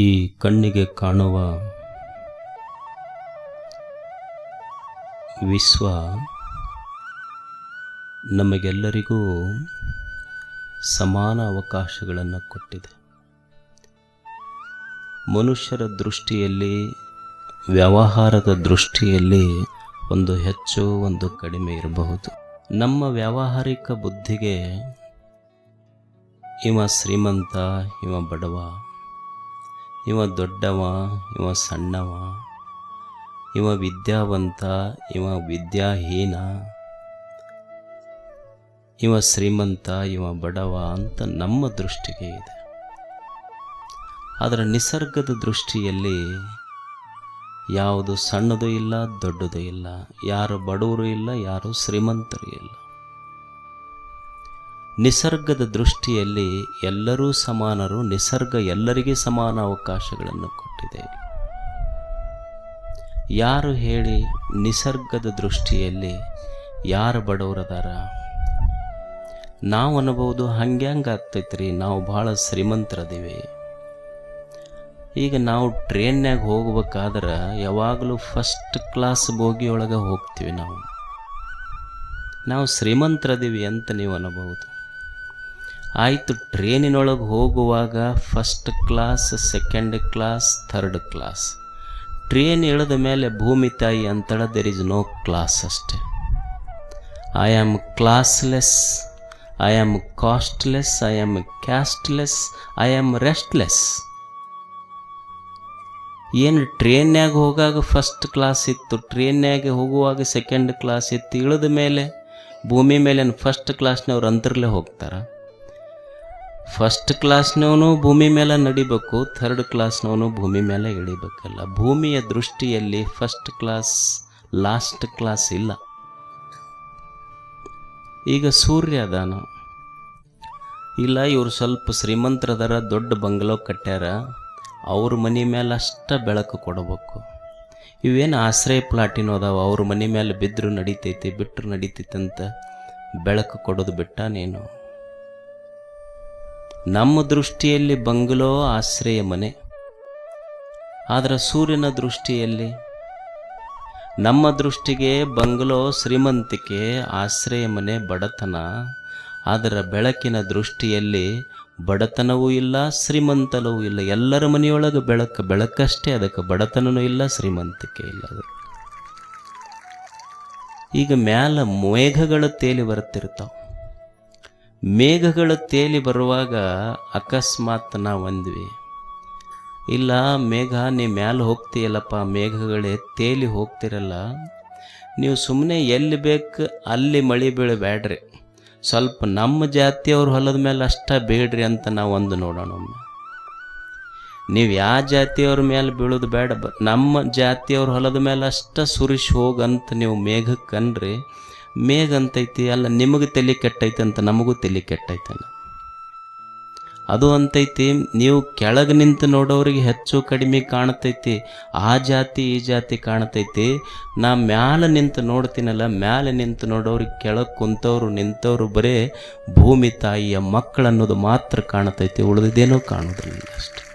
ಈ ಕಣ್ಣಿಗೆ ಕಾಣುವ ವಿಶ್ವ ನಮಗೆಲ್ಲರಿಗೂ ಸಮಾನ ಅವಕಾಶಗಳನ್ನು ಕೊಟ್ಟಿದೆ. ಮನುಷ್ಯರ ದೃಷ್ಟಿಯಲ್ಲಿ, ವ್ಯವಹಾರದ ದೃಷ್ಟಿಯಲ್ಲಿ ಒಂದು ಹೆಚ್ಚು, ಒಂದು ಕಡಿಮೆ ಇರಬಹುದು. ನಮ್ಮ ವ್ಯಾವಹಾರಿಕ ಬುದ್ಧಿಗೆ ಇವ ಶ್ರೀಮಂತ ಇವ ಬಡವ ಇವ ದೊಡ್ಡವ, ಇವ ಸಣ್ಣವ, ಇವ ವಿದ್ಯಾವಂತ, ಇವ ವಿದ್ಯಾಹೀನ, ಇವ ಶ್ರೀಮಂತ, ಇವ ಬಡವ ಅಂತ ನಮ್ಮ ದೃಷ್ಟಿಗೆ ಇದೆ. ಆದರೆ ನಿಸರ್ಗದ ದೃಷ್ಟಿಯಲ್ಲಿ ಯಾವುದು ಸಣ್ಣದು ಇಲ್ಲ, ದೊಡ್ಡದು ಇಲ್ಲ, ಯಾರು ಬಡವರು ಇಲ್ಲ, ಯಾರು ಶ್ರೀಮಂತರು ಇಲ್ಲ. ನಿಸರ್ಗದ ದೃಷ್ಟಿಯಲ್ಲಿ ಎಲ್ಲರೂ ಸಮಾನರು, ನಿಸರ್ಗ ಎಲ್ಲರಿಗೆ ಸಮಾನ ಅವಕಾಶಗಳನ್ನು ಕೊಟ್ಟಿದೆ. ಯಾರು ಹೇಳಿ ನಿಸರ್ಗದ ದೃಷ್ಟಿಯಲ್ಲಿ ಯಾರು ಬಡವರದಾರ ನಾವು ಅನ್ಬೋದು ಹಂಗ್ಯಾಂಗ ಆಗ್ತೈತ್ರಿ, ನಾವು ಭಾಳ ಶ್ರೀಮಂತರದೀವಿ. ಈಗ ನಾವು ಟ್ರೈನ್ಯಾಗ ಹೋಗ್ಬೇಕಾದ್ರೆ ಯಾವಾಗಲೂ ಫಸ್ಟ್ ಕ್ಲಾಸ್ ಬೋಗಿಯೊಳಗೆ ಹೋಗ್ತೀವಿ ನಾವು. ನಾವು ಶ್ರೀಮಂತರದೀವಿ ಅಂತ ನೀವು ಅನ್ನಬಹುದು ಆಯಿತು, ಟ್ರೇನಿನೊಳಗೆ ಹೋಗುವಾಗ first class second class third class train ಇಳಿದ ಮೇಲೆ ಭೂಮಿ ತಾಯಿ ಅಂತಳ ದೆರ್ ಇಸ್ ನೋ ಕ್ಲಾಸ್ ಅಷ್ಟೆ. I am classless I am costless I am casteless I am restless ಏನು ಟ್ರೈನ್ಯಾಗ ಹೋಗಾಗ ಫಸ್ಟ್ ಕ್ಲಾಸ್ ಇತ್ತು ಟ್ರೇನ್ನಾಗ ಹೋಗುವಾಗ ಸೆಕೆಂಡ್ ಕ್ಲಾಸ್ ಇತ್ತು, ಇಳಿದ ಮೇಲೆ ಭೂಮಿ ಮೇಲೆ ಫಸ್ಟ್ ಕ್ಲಾಸ್ನವ್ರು ಅಂತರ್ಲೆ ಹೋಗ್ತಾರ. ಫಸ್ಟ್ ಕ್ಲಾಸ್ನವನು ಭೂಮಿ ಮೇಲೆ ನಡಿಬೇಕು ಥರ್ಡ್ ಕ್ಲಾಸ್ನವನು ಭೂಮಿ ಮೇಲೆ ಇಳಿಬೇಕಲ್ಲ. ಭೂಮಿಯ ದೃಷ್ಟಿಯಲ್ಲಿ ಫಸ್ಟ್ ಕ್ಲಾಸ್ ಲಾಸ್ಟ್ ಕ್ಲಾಸ್ ಇಲ್ಲ. ಈಗ ಸೂರ್ಯ ಅದಾನ ಇಲ್ಲ, ಇವರು ಸ್ವಲ್ಪ ಶ್ರೀಮಂತರದಾರ, ದೊಡ್ಡ ಬಂಗ್ಲೋ ಕಟ್ಟ್ಯಾರ. ಅವ್ರ ಮನೆ ಮೇಲೆ ಅಷ್ಟ ಬೆಳಕು ಕೊಡಬೇಕು. ಇವೇನು ಆಶ್ರಯ ಪ್ಲಾಟಿನ ಅದಾವ, ಅವ್ರ ಮನೆ ಮೇಲೆ ಬಿದ್ದರೂ ನಡಿತೈತಿ ಬಿಟ್ಟರು ನಡಿತೈತಂತ ಬೆಳಕು ಕೊಡೋದು ಬಿಟ್ಟ ನೀನು ನಮ್ಮ ದೃಷ್ಟಿಯಲ್ಲಿ ಬಂಗ್ಲೋ ಆಶ್ರಯ ಮನೆ. ಆದರೆ ಸೂರ್ಯನ ದೃಷ್ಟಿಯಲ್ಲಿ ನಮ್ಮ ದೃಷ್ಟಿಗೆ ಬಂಗ್ಲೋ ಶ್ರೀಮಂತಿಕೆ ಆಶ್ರಯ ಮನೆ ಬಡತನ. ಅದರ ಬೆಳಕಿನ ದೃಷ್ಟಿಯಲ್ಲಿ ಬಡತನವೂ ಇಲ್ಲ ಶ್ರೀಮಂತನವೂ ಇಲ್ಲ. ಎಲ್ಲರ ಮನೆಯೊಳಗೆ ಬೆಳಕು, ಬೆಳಕಷ್ಟೇ. ಅದಕ್ಕೆ ಬಡತನವೂ ಇಲ್ಲ, ಶ್ರೀಮಂತಿಕೆ ಇಲ್ಲ ಈಗ ಮ್ಯಾಲ ಮೇಘಗಳು ತೇಲಿ ಬರ್ತಿರ್ತಾವ ಮೇಘಗಳು ತೇಲಿ ಬರುವಾಗ ಅಕಸ್ಮಾತ್ ನಾವು ಅಂದ್ವಿ. ಇಲ್ಲ, ಮೇಘ ನೀವು ಮ್ಯಾಲೆ ಹೋಗ್ತೀಯಲ್ಲಪ್ಪ, ಮೇಘಗಳೇ ತೇಲಿ ಹೋಗ್ತಿರಲ್ಲ. ನೀವು ಸುಮ್ಮನೆ ಎಲ್ಲಿ ಬೇಕು ಅಲ್ಲಿ ಮಳೆ ಬೀಳಬೇಡ್ರಿ. ಸ್ವಲ್ಪ ನಮ್ಮ ಜಾತಿಯವ್ರ ಹೊಲದ ಮೇಲೆ ಅಷ್ಟ ಬೇಡ್ರಿ ಅಂತ ನಾವು ಒಂದು ನೋಡೋಣ ನೀವು ಯಾವ ಜಾತಿಯವ್ರ ಮೇಲೆ ಬೀಳೋದು ಬೇಡ ನಮ್ಮ ಜಾತಿಯವ್ರ ಹೊಲದ ಮೇಲೆ ಅಷ್ಟ ಸುರಿಸಿ ಹೋಗಂತ ನೀವು ಮೇಘಕ್ಕೆ ಅಂತೈತಿ ಅಲ್ಲ ನಿಮಗೆ ತಲೆ ಕೆಟ್ಟೈತೆ ಅಂತ ನಮಗೂ ತಲೆ ಕೆಟ್ಟೈತೆ ಅದು ಅಂತೈತಿ, ನೀವು ಕೆಳಗೆ ನಿಂತು ನೋಡೋರಿಗೆ ಹೆಚ್ಚು ಕಡಿಮೆ ಕಾಣ್ತೈತಿ, ಆ ಜಾತಿ ಈ ಜಾತಿ ಕಾಣ್ತೈತಿ. ನಾ ಮ್ಯಾಲೆ ನಿಂತು ನೋಡ್ತೀನಲ್ಲ, ಮ್ಯಾಲೆ ನಿಂತು ನೋಡೋರಿಗೆ ಕೆಳಗೆ ಕುಂತವ್ರು, ನಿಂತವ್ರು ಬರೇ ಭೂಮಿ ತಾಯಿಯ ಮಕ್ಕಳನ್ನೋದು ಮಾತ್ರ ಕಾಣ್ತೈತಿ, ಉಳಿದಿದ್ದೇನೋ ಕಾಣೋದಿಲ್ಲ ಅಷ್ಟೆ.